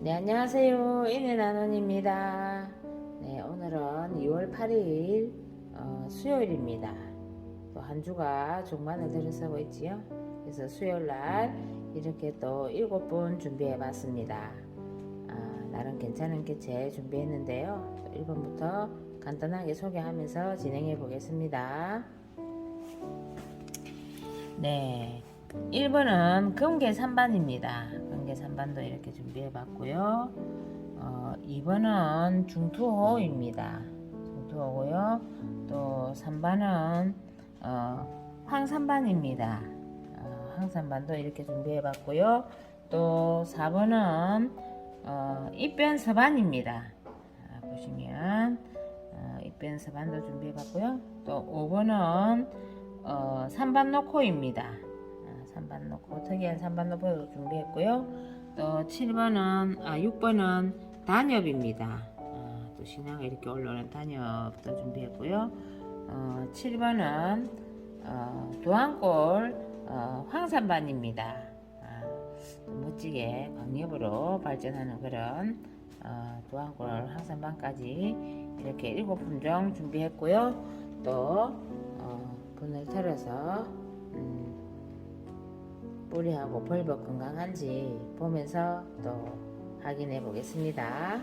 네, 안녕하세요. 인해나눈입니다. 네, 오늘은 2월 8일 어, 수요일입니다. 또 한 주가 종반을 들어서고 있지요. 그래서 수요일 날 이렇게 또 일곱 분 준비해 봤습니다. 아, 나름 괜찮은 개체 준비했는데요. 1번부터 간단하게 소개하면서 진행해 보겠습니다. 네. 1번은 금계 3반입니다. 금계 3반도 이렇게 준비해 봤고요. 어, 2번은 중투호입니다. 중투호고요. 또 3반은 어, 황산반입니다. 어, 황산반도 이렇게 준비해 봤고요. 또 4번은 어, 입변 서반입니다. 아, 보시면 어, 입변 서반도 준비해 봤고요. 또 5번은 어, 3반 노코입니다. 아, 3반 노코 특이한 3반 노코도 준비했고요. 또 7번은 아 6번은 단엽입니다. 아, 또 신화가 이렇게 올라오는 단엽도 준비했고요. 어, 7번은 어, 도안골 어, 황산반입니다. 아, 또 멋지게 광엽으로 발전하는 그런 어, 도안골 황산반까지 이렇게 일곱 품종 준비했고요. 또 어, 분을 털어서 음, 뿌리하고 벌벌 건강한지 보면서 또 확인해 보겠습니다.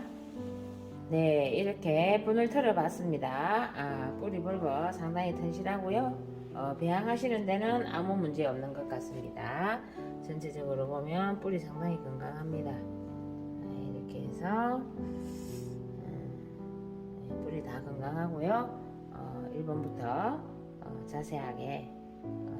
네, 이렇게 분을 털어 봤습니다. 아, 뿌리 벌벌 상당히 튼실하고요. 어, 배양하시는 데는 아무 문제 없는 것 같습니다. 전체적으로 보면 뿌리 상당히 건강합니다. 네, 이렇게 해서 음, 네, 뿌리 다 건강하고요. 어, 1번부터 어, 자세하게 어,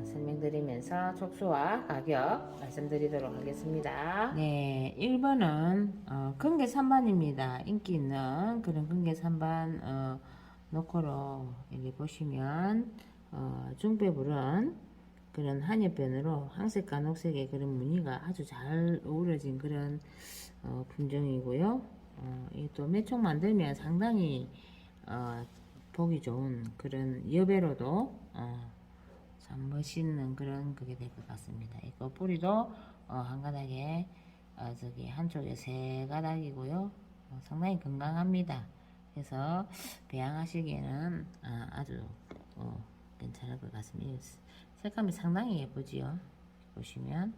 설명드리면서 촉수와 가격 말씀드리도록 하겠습니다. 네, 1번은 어, 근개 3반입니다. 인기 있는 그런 근개 3반 어, 노코로 여기 보시면 어, 중배불은 그런 한엽변으로 황색과 녹색의 그런 무늬가 아주 잘 어우러진 그런 어, 품종이고요. 어, 이또 매총 만들면 상당히 어, 보기 좋은 그런 여배로도 어, 참 멋있는 그런 그게 될 것 같습니다. 이거 뿌리도 어, 한 가닥에 어, 저기 한쪽에 세 가닥이고요. 어, 상당히 건강합니다. 그래서 배양하시기에는 아, 아주 어, 괜찮을 것 같습니다. 색감이 상당히 예쁘지요. 보시면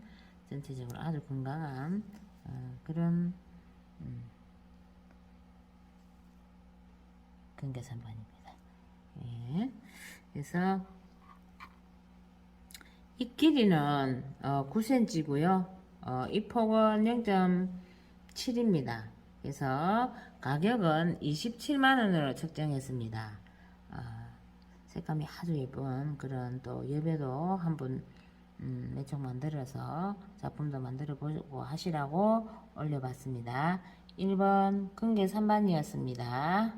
전체적으로 아주 건강한 어, 그런 음, 근개산반입니다. 예. 그래서 이 길이는 어, 9cm고요. 어, 이 폭은 0.7입니다. 그래서 가격은 27만 원으로 책정했습니다. 아, 색감이 아주 예쁜 그런 또 여배도 한분 음, 매총 만들어서 작품도 만들어 보고 하시라고 올려봤습니다. 1번 근개 3반이었습니다.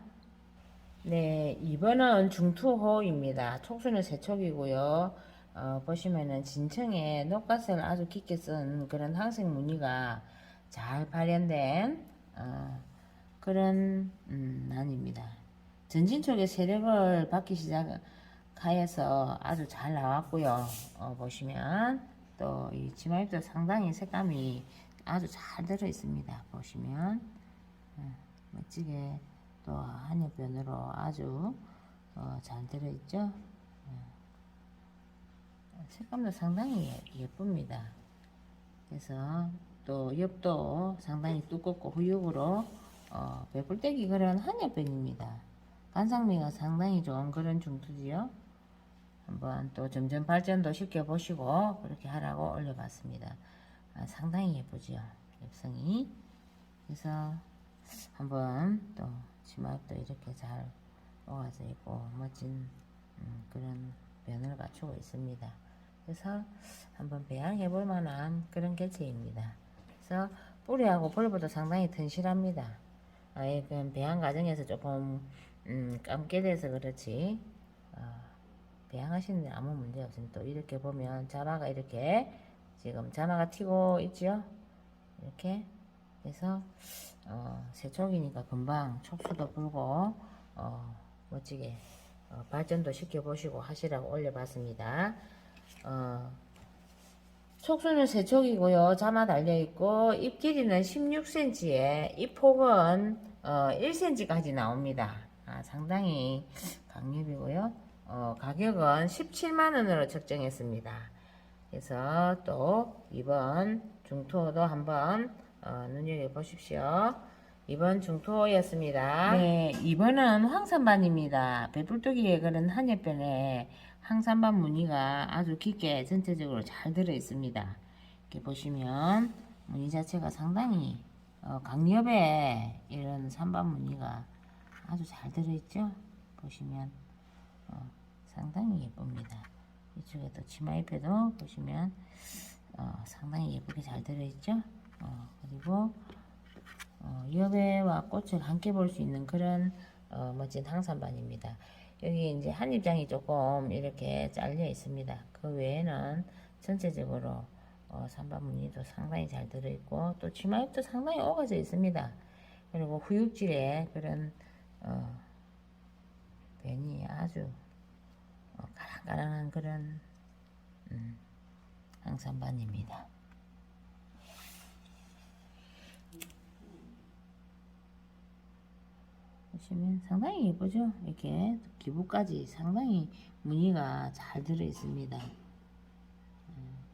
네, 2번은 중투호입니다. 촉수는 세촉이고요. 어, 보시면은 진청에 녹갓을 아주 깊게 쓴 그런 항색 무늬가 잘 발현된 어, 그런 음, 난입니다. 전진 쪽에 세력을 받기 시작하여서 아주 잘 나왔고요. 어, 보시면 또 이 치마잎도 상당히 색감이 아주 잘 들어 있습니다. 보시면 어, 멋지게 또 한엽변으로 아주 어, 잘 들어 있죠. 색감도 상당히 예- 예쁩니다. 그래서 또 엽도 상당히 두껍고 후육으로 어, 배불떼기 그런 한엽변입니다. 간상미가 상당히 좋은 그런 중투지요. 한번 또 점점 발전도 시켜보시고 그렇게 하라고 올려봤습니다. 아, 상당히 예쁘지요. 엽성이. 그래서 한번 또 치마도 이렇게 잘 모아져 있고 멋진 음, 그런 변을 갖추고 있습니다. 그래서 한번 배양해 볼 만한 그런 개체입니다. 그래서 뿌리하고 벌보도 상당히 튼실합니다. 아예 그 배양 과정에서 조금 음, 감게 돼서 그렇지 어, 배양하시는데 아무 문제 없습니다. 또 이렇게 보면 자마가 이렇게 지금 자마가 튀고 있지요. 이렇게 그래서 어, 세촉이니까 금방 촉수도 불고 어, 멋지게 어, 발전도 시켜보시고 하시라고 올려봤습니다. 어, 촉수는 세촉이고요. 자마 달려있고 잎 길이는 16cm에 잎 폭은 어, 1cm까지 나옵니다. 아, 상당히 강립이고요. 어, 가격은 17만원으로 책정했습니다. 그래서 또 이번 중토도 한번 어, 눈여겨보십시오. 이번 중토였습니다. 네, 이번은 황산반입니다. 배불뚝이에 그런 한여변에 황산반 무늬가 아주 깊게 전체적으로 잘 들어 있습니다. 이렇게 보시면 무늬 자체가 상당히 어, 강엽에 이런 산반 무늬가 아주 잘 들어 있죠. 보시면 어, 상당히 예쁩니다. 이쪽에도 치마잎에도 보시면 어, 상당히 예쁘게 잘 들어 있죠. 어, 그리고 어, 여배와 꽃을 함께 볼 수 있는 그런 어, 멋진 항산반입니다. 여기 이제 한 입장이 조금 이렇게 잘려 있습니다. 그 외에는 전체적으로 어, 산반 무늬도 상당히 잘 들어있고 또 치마잎도 상당히 오가져 있습니다. 그리고 후육질의 그런 어, 변이 아주 어, 까랑까랑한 그런 음, 항산반입니다. 보시면 상당히 예쁘죠? 이렇게 기부까지 상당히 무늬가 잘 들어 있습니다.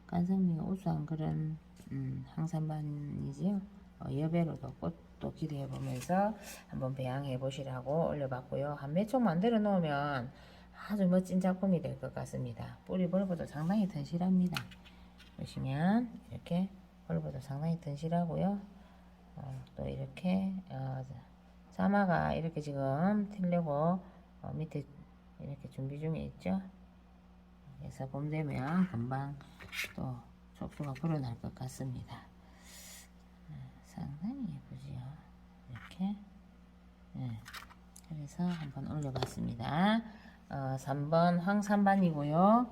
깐성미가 우수한 그런 음, 항산반이지요. 어, 여배로도 꽃도 기대해 보면서 한번 배양해 보시라고 올려봤고요. 한몇총 만들어 놓으면 아주 멋진 작품이 될 것 같습니다. 뿌리 벌보도 상당히 튼실합니다. 보시면 이렇게 벌보도 상당히 튼실하고요. 어, 또 이렇게 어, 사마가 이렇게 지금 틀려고 어, 밑에 이렇게 준비 중에 있죠. 그래서 봄 되면 금방 또 촉수가 불어날 것 같습니다. 네, 상당히 예쁘지요. 이렇게. 네, 그래서 한번 올려봤습니다. 어, 3번 황산반이고요.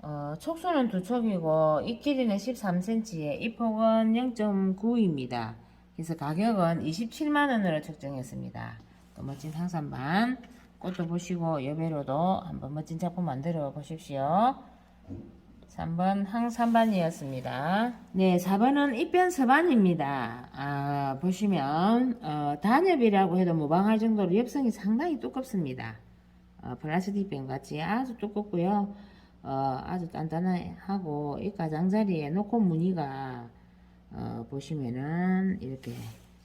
어, 촉수는 두 촉이고 잎 길이는 13cm에 잎 폭은 0.9입니다. 그래서 가격은 27만원으로 책정했습니다. 또 멋진 상산반 꽃도 보시고 여배로도 한번 멋진 작품 만들어 보십시오. 3번 항산반이었습니다. 네, 4번은 입변서반입니다. 아, 보시면 어, 단엽이라고 해도 무방할 정도로 엽성이 상당히 두껍습니다. 어, 플라스틱 병 같이 아주 두껍고요. 어, 아주 단단하고 이 가장자리에 놓고 무늬가 어, 보시면은 이렇게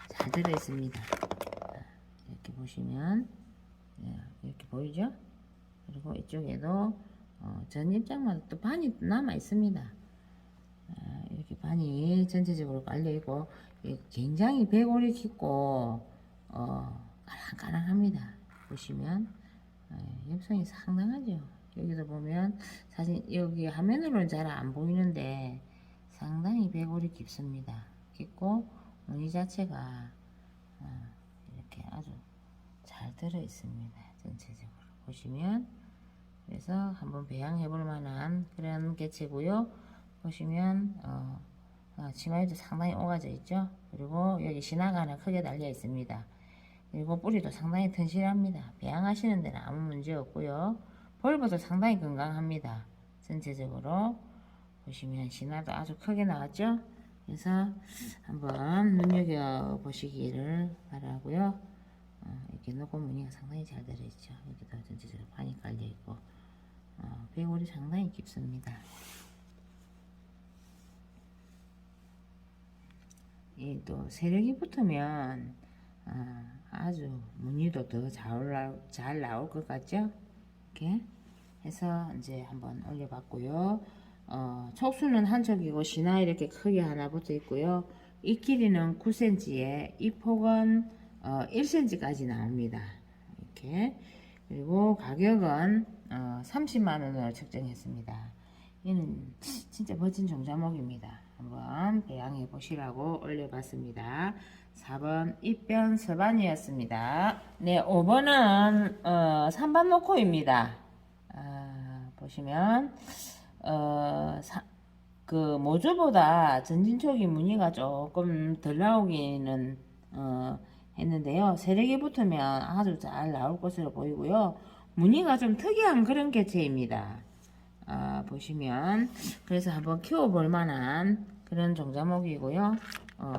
잘 들어 있습니다. 이렇게 보시면 예, 이렇게 보이죠? 그리고 이쪽에도 어, 전 입장마다 또 반이 남아 있습니다. 아, 이렇게 반이 전체적으로 깔려 있고 굉장히 배골이 깊고 어, 까랑까랑합니다. 보시면 예, 엽성이 상당하죠. 여기서 보면 사진 여기 화면으로는 잘 안 보이는데 상당히 배골이 깊습니다. 깊고 무늬 자체가 어, 이렇게 아주 잘 들어 있습니다. 전체적으로 보시면 그래서 한번 배양해 볼 만한 그런 개체고요. 보시면 어, 어, 치마에도 상당히 오가져 있죠. 그리고 여기 신화가 하나 크게 달려 있습니다. 그리고 뿌리도 상당히 튼실합니다. 배양하시는 데는 아무 문제 없고요. 벌보도 상당히 건강합니다. 전체적으로 보시면 신화도 아주 크게 나왔죠. 그래서 한번 눈여겨 보시기를 바라고요. 어, 이렇게 녹고 무늬가 상당히 잘 들어있죠. 여기도 전체적으로 판이 깔려 있고 어, 배골이 상당히 깊습니다. 이 또 세력이 붙으면 아, 아주 무늬도 더잘잘 나올 것 같죠? 이렇게 해서 이제 한번 올려봤고요. 어, 촉수는 한 척이고 신화 이렇게 크게 하나 붙어 있고요. 이 길이는 9cm에 이 폭은 어, 1cm까지 나옵니다. 이렇게 그리고 가격은 어, 30만 원으로 책정했습니다. 얘는 진짜 멋진 종자목입니다. 한번 배양해 보시라고 올려봤습니다. 4번 입변 서반이었습니다. 네, 5번은 어, 3반 노코입니다. 아, 보시면 어, 사, 그 모주보다 전진촉이 무늬가 조금 덜 나오기는 어, 했는데요. 세력이 붙으면 아주 잘 나올 것으로 보이고요. 무늬가 좀 특이한 그런 개체입니다. 아, 보시면 그래서 한번 키워볼 만한 그런 종자목이고요. 어,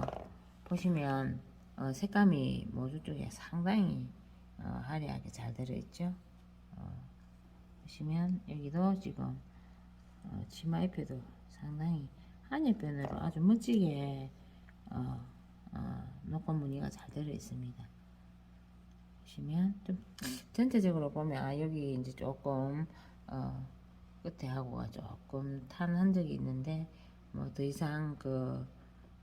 보시면 어, 색감이 모두 쪽에 상당히 어, 화려하게 잘 들어있죠. 어, 보시면 여기도 지금 어, 치마잎에도 상당히 한일변으로 아주 멋지게 어, 어, 녹건 무늬가 잘 들어 있습니다. 보시면 좀 전체적으로 보면 아, 여기 이제 조금 어, 끝에 하고가 조금 탄 흔적이 있는데 뭐 더 이상 그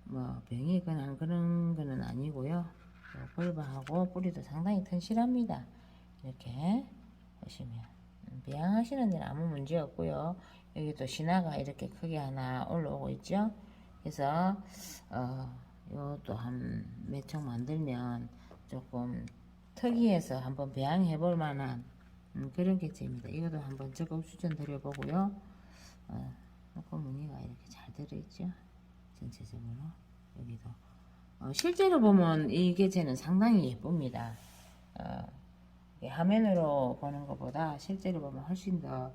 뭐 병이 그냥 그런 거는 아니고요. 어, 골바하고 뿌리도 상당히 튼실합니다. 이렇게 보시면 음, 배양하시는 데는 아무 문제 없고요. 여기 또 신화가 이렇게 크게 하나 올라오고 있죠. 그래서 어, 요또 한몇 총 만들면 조금 특이해서 한번 배양해 볼 만한 음, 그런 개체입니다. 이것도 한번 적극 추천드려 보고요. 어, 놓고 무늬가 이렇게 잘 들어있죠. 전체적으로 여기도 어, 실제로 보면 이 개체는 상당히 예쁩니다. 어, 이 화면으로 보는 것보다 실제로 보면 훨씬 더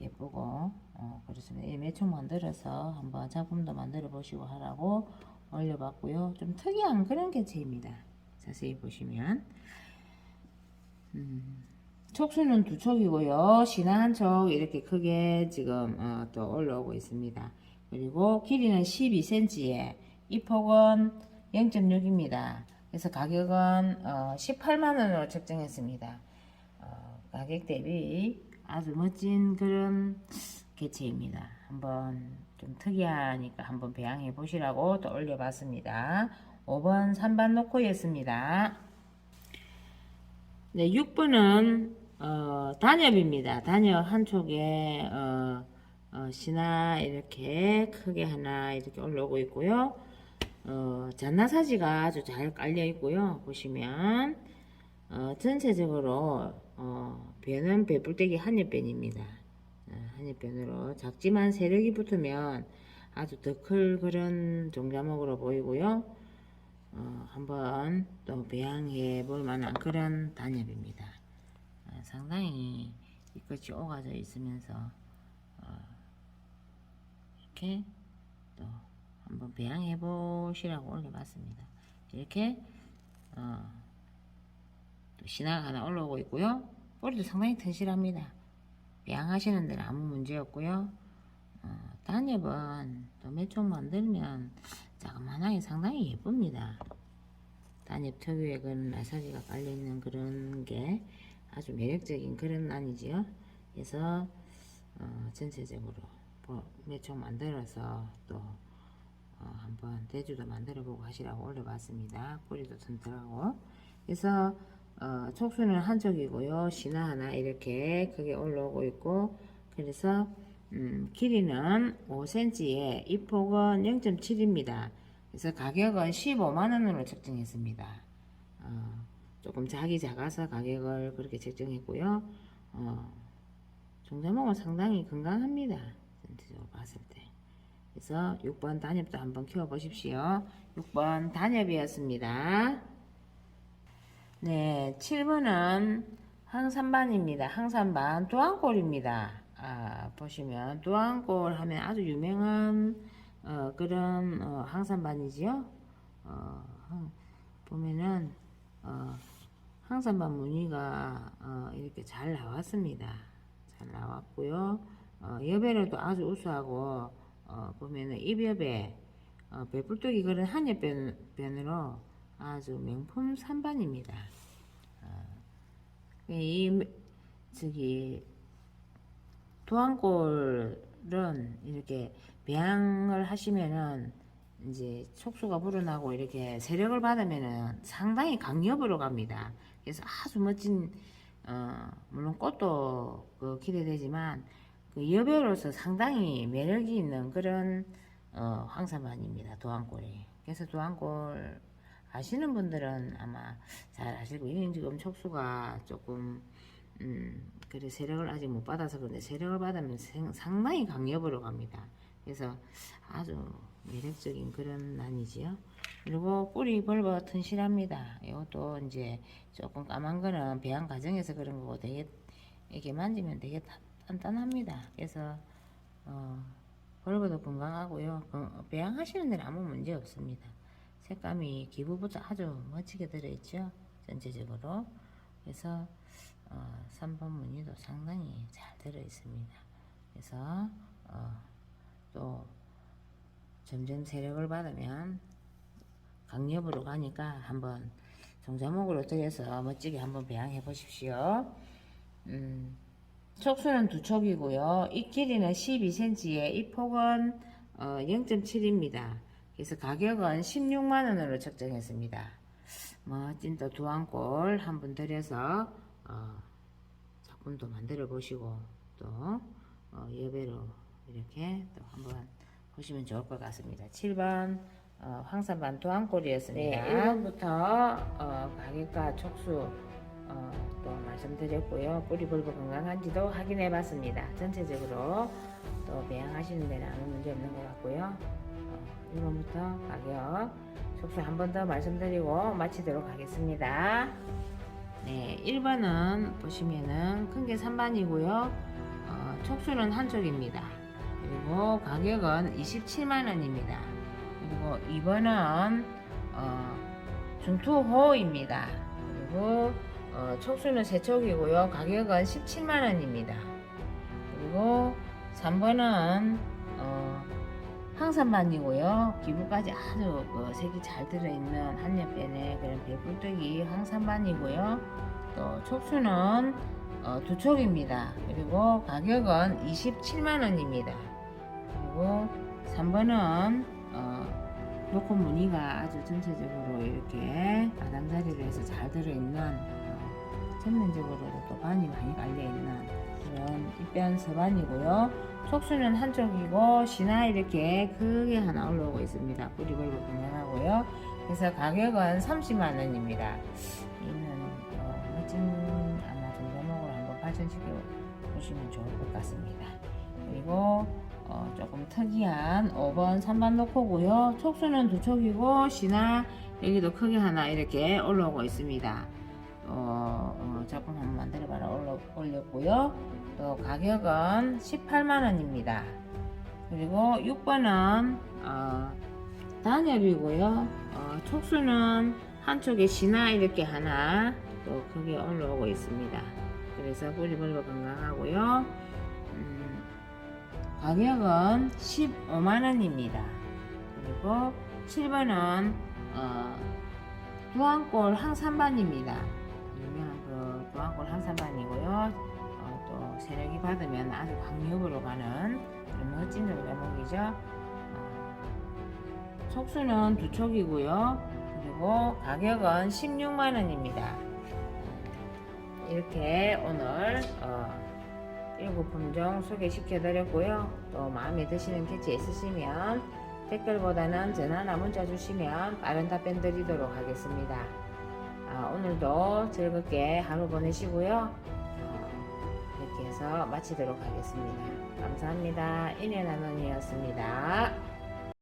예쁘고 어, 그렇습니다. 이 매총 만들어서 한번 작품도 만들어 보시고 하라고 올려봤고요. 좀 특이한 그런 개체입니다. 자세히 보시면 음, 촉수는 두 촉이고요. 신화 한촉 이렇게 크게 지금 어, 또 올라오고 있습니다. 그리고 길이는 12cm에 이 폭은 0.6입니다. 그래서 가격은 어, 18만 원으로 책정했습니다. 어, 가격 대비 아주 멋진 그런 개체입니다. 한번 좀 특이하니까 한번 배양해 보시라고 또 올려봤습니다. 5번 3반 노코였습니다. 네, 6번은 어, 단엽입니다. 단엽 한쪽에 어, 어, 신화 이렇게 크게 하나 이렇게 올라오고 있고요. 어, 잔나사지가 아주 잘 깔려 있고요. 보시면 어, 전체적으로 어, 변은 배불떼기 한입변입니다. 어, 한입변으로 작지만 세력이 붙으면 아주 더클 그런 종자목으로 보이고요. 어, 한번 또 배양해 볼 만한 그런 단엽입니다. 어, 상당히 이 끝이 오가져 있으면서 어, 이렇게 또 한번 배양해 보시라고 올려봤습니다. 이렇게 어, 또 신화가 하나 올라오고 있고요. 뿌리도 상당히 튼실합니다. 배양하시는 데는 아무 문제 없고요. 어, 단엽은 또 몇 종 만들면 자그만하게 상당히 예쁩니다. 단엽 특유의 그런 나사지가 깔려있는 그런 게 아주 매력적인 그런 난이지요. 그래서 어, 전체적으로 몇 종 만들어서 또 어, 한번 대주도 만들어 보고 하시라고 올려봤습니다. 뿌리도 튼튼하고 그래서 어, 촉수는 한쪽이고요. 신화 하나 이렇게 크게 올라오고 있고 그래서 음, 길이는 5cm에 이 폭은 0.7입니다. 그래서 가격은 15만원으로 책정했습니다. 어, 조금 작이 작아서 가격을 그렇게 책정했고요. 어, 종자목은 상당히 건강합니다. 전체적으로 봤을 때. 그래서 6번 단엽도 한번 키워보십시오. 6번 단엽이었습니다. 네, 7번은 항산반입니다. 항산반 또한골입니다. 아, 보시면 또한골 하면 아주 유명한 어, 그런 어, 항산반이지요. 어, 항- 보면은 어, 항산반 무늬가 어, 이렇게 잘 나왔습니다. 잘 나왔고요. 어, 여배로도 아주 우수하고 어, 보면은 입엽에 어, 배불뚝이 그런 한엽변으로 아주 명품 산반입니다. 어, 이 저기 도안골은 이렇게 배양을 하시면은 이제 촉수가 불어나고 이렇게 세력을 받으면은 상당히 강엽으로 갑니다. 그래서 아주 멋진 어 물론 꽃도 그 기대되지만 그 여배로서 상당히 매력이 있는 그런 어 황사반입니다. 도안골이. 그래서 도안골 아시는 분들은 아마 잘 아시고 이건 지금 촉수가 조금 음, 그래 세력을 아직 못 받아서 그런데 세력을 받으면 생- 상당히 강력으로 갑니다. 그래서 아주 매력적인 그런 난이지요. 그리고 뿌리 벌버 튼실합니다. 이것도 이제 조금 까만 거는 배양 과정에서 그런 거고 되게 이렇게 만지면 되게 다- 단단합니다. 그래서 어, 벌거도 건강하고요. 건- 배양하시는 데는 아무 문제 없습니다. 색감이 기부부터 아주 멋지게 들어있죠. 전체적으로. 그래서 어, 3번 무늬도 상당히 잘 들어있습니다. 그래서 어, 또 점점 세력을 받으면 강력으로 가니까 한번 종자목으로 들여서 멋지게 한번 배양해 보십시오. 음, 촉수는 두 촉이고요. 이 길이는 12cm에 이 폭은 어, 0.7입니다. 그래서 가격은 16만원으로 책정했습니다. 멋진 또 두안골 한번 들여서 어, 작품도 만들어 보시고 또 어, 여배로 이렇게 또 한번 보시면 좋을 것 같습니다. 7번 어, 황산반 두안골이었습니다. 네, 1번부터 어, 가격과 촉수 어, 또 말씀드렸고요. 뿌리 불고 건강한지도 확인해 봤습니다. 전체적으로 또 배양하시는 데는 아무 문제 없는 것 같고요. 어, 1번부터 가격, 촉수 한 번 더 말씀드리고 마치도록 하겠습니다. 네, 1번은 보시면은 큰 게 3반이고요. 어, 촉수는 한쪽입니다. 그리고 가격은 27만원입니다. 그리고 2번은 어, 중투호입니다. 그리고 어, 촉수는 세 촉이고요. 가격은 17만 원입니다. 그리고 3번은 어, 황산반이고요. 기부까지 아주 그 색이 잘 들어있는 한여변의 그런 배불떡이 황산반이고요. 또 촉수는 어, 두 촉입니다. 그리고 가격은 27만 원입니다. 그리고 3번은 어, 놓고 무늬가 아주 전체적으로 이렇게 가장자리로 해서 잘 들어있는 어, 전면적으로도 또 반이 많이 깔려있는 그런 입변 서반이고요. 촉수는 한쪽이고 신화 이렇게 크게 하나 올라오고 있습니다. 뿌리 벌고 건강하고요. 그래서 가격은 30만 원입니다. 이는 어, 멋진 아마 종목으로 한번 발전시켜 보시면 좋을 것 같습니다. 그리고 어, 조금 특이한 5번 3번 놓고고요. 촉수는 두 촉이고 신화 여기도 크게 하나 이렇게 올라오고 있습니다. 어, 어, 작품 한번 만들어봐라 올렸고요. 또 가격은 18만원입니다. 그리고 6번은 어, 단엽이고요. 어, 촉수는 한쪽에 신화 이렇게 하나 또 크게 올라오고 있습니다. 그래서 뿌리 벌고 건강하고요. 음, 가격은 15만원입니다. 그리고 7번은 어, 두안골 항산반입니다. 두안골 항산반이고요. 어, 또 세력이 받으면 아주 강력으로 가는 멋진 종자목이죠. 어, 촉수는 두 촉이고요. 그리고 가격은 16만 원입니다. 이렇게 오늘 어, 일곱 품종 소개시켜 드렸고요. 또 마음에 드시는 캐치 있으시면 댓글보다는 전화나 문자 주시면 빠른 답변 드리도록 하겠습니다. 아, 오늘도 즐겁게 하루 보내시고요. 어, 이렇게 해서 마치도록 하겠습니다. 감사합니다. 인연한원이었습니다.